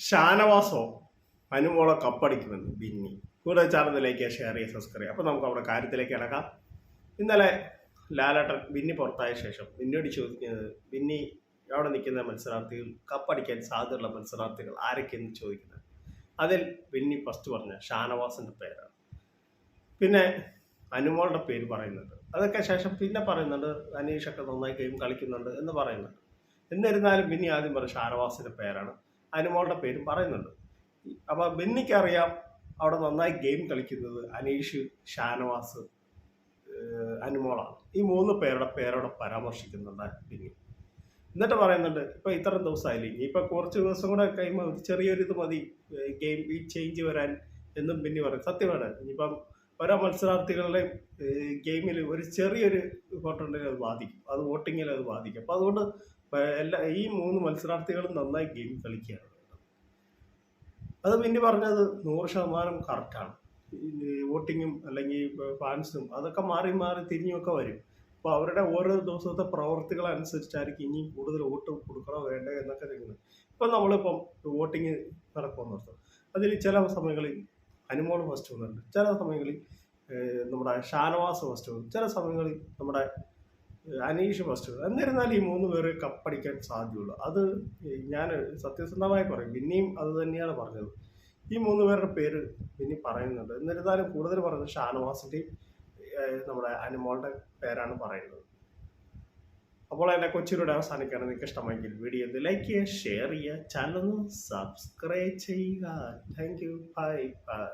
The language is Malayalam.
ഷാനവാസോ അനുമോളെ കപ്പടിക്കുമെന്ന് ബിന്നി. കൂടുതൽ ചാനലിലേക്ക് ഷെയർ ചെയ്ത് സബ്സ്ക്രൈബ് അപ്പോൾ നമുക്ക് അവിടെ കാര്യത്തിലേക്ക് കിടക്കാം ഇന്നലെ ലാലേട്ടൻ ബിന്നി പുറത്തായ ശേഷം ബിന്നിയോട് ചോദിക്കുന്നത് ബിന്നി അവിടെ നിൽക്കുന്ന മത്സരാർത്ഥികൾ കപ്പടിക്കാൻ സാധ്യതയുള്ള മത്സരാർത്ഥികൾ ആരൊക്കെയെന്ന് ചോദിക്കുന്നത്? അതിൽ ബിന്നി ഫസ്റ്റ് പറഞ്ഞ ഷാനവാസിന്റെ പേരാണ്. പിന്നെ അനുമോളുടെ പേര് പറയുന്നുണ്ട്. അതൊക്കെ ശേഷം പിന്നെ പറയുന്നുണ്ട് അനീഷൊക്കെ നന്നായി ഗെയിം കളിക്കുന്നുണ്ട് എന്ന് പറയുന്നുണ്ട്. എന്നിരുന്നാലും ബിന്നി ആദ്യം പറഞ്ഞ ഷാനവാസിന്റെ പേരാണ്. അനുമോളുടെ പേരും പറയുന്നുണ്ട്. അപ്പോൾ ബിന്നിക്ക് അറിയാം അവിടെ നന്നായി ഗെയിം കളിക്കുന്നത് അനീഷ് ഷാനവാസ് അനുമോളാണ്. ഈ മൂന്ന് പേരുടെ പേരോടെ പരാമർശിക്കുന്നുണ്ട് ബിന്നി. എന്നിട്ട് പറയുന്നുണ്ട് ഇപ്പൊ ഇത്രയും ദിവസമായില്ലേ? ഇനിയിപ്പൊ കുറച്ച് ദിവസം കൂടെ കഴിയുമ്പോൾ ചെറിയൊരു ഇത് മതി ഗെയിം ഈ ചേഞ്ച് വരാൻ എന്നും ബിന്നി പറയും. സത്യമാണ് ഇനിയിപ്പം ഓരോ മത്സരാർത്ഥികളുടെ ഗെയിമിൽ ഒരു ചെറിയൊരു ഉണ്ടെങ്കിൽ അത് ബാധിക്കും. അത് വോട്ടിങ്ങിൽ അത് ബാധിക്കും. അപ്പോൾ അതുകൊണ്ട് എല്ലാ ഈ മൂന്ന് മത്സരാർത്ഥികളും നന്നായി ഗെയിം കളിക്കുകയാണ്. അത് പിന്നെ പറഞ്ഞത് നൂറ് ശതമാനം കറക്റ്റാണ്. വോട്ടിങ്ങും അല്ലെങ്കിൽ ഫാൻസും അതൊക്കെ മാറി മാറി തിരിഞ്ഞൊക്കെ വരും. അപ്പോൾ അവരുടെ ഓരോ ദിവസത്തെ പ്രവർത്തികൾ അനുസരിച്ചായിരിക്കും ഇനിയും കൂടുതൽ വോട്ട് കൊടുക്കണോ വേണ്ടോ എന്നൊക്കെ നിൽക്കുന്നത് ഇപ്പം നമ്മളിപ്പം വോട്ടിങ് നടക്കുമെന്ന് നിർത്തും അതിൽ ചില സമയങ്ങളിൽ അനുമോൾ ഫസ്റ്റ് വന്നിട്ടുണ്ട് ചില സമയങ്ങളിൽ നമ്മുടെ ഷാനവാസ് ഫസ്റ്റ് വന്നു ചില സമയങ്ങളിൽ നമ്മുടെ അനീഷ് ഫസ്റ്റ് എന്നിരുന്നാൽ ഈ മൂന്ന് പേര് കപ്പടിക്കാൻ സാധ്യതയുള്ളൂ. അത് ഞാൻ സത്യസന്ധമായി പറയും. പിന്നെയും അത് തന്നെയാണ് പറഞ്ഞത്. ഈ മൂന്ന് പേരുടെ പേര് പിന്നെ പറയുന്നുണ്ട്. എന്നിരുന്നാലും കൂടുതൽ പറയുന്നത് ഷാനവാസിന്റെയും നമ്മുടെ അനുമോളുടെ പേരാണ് പറയുന്നത്. അപ്പോൾ എന്റെ കൊച്ചിലൂടെ അവസാനിക്കാൻ നിങ്ങൾക്ക് ഇഷ്ടമെങ്കിൽ വീഡിയോ ലൈക്ക് ചെയ്യുക ഷെയർ ചെയ്യുക ചാനൽ സബ്സ്ക്രൈബ് ചെയ്യുക. Thank you bye bye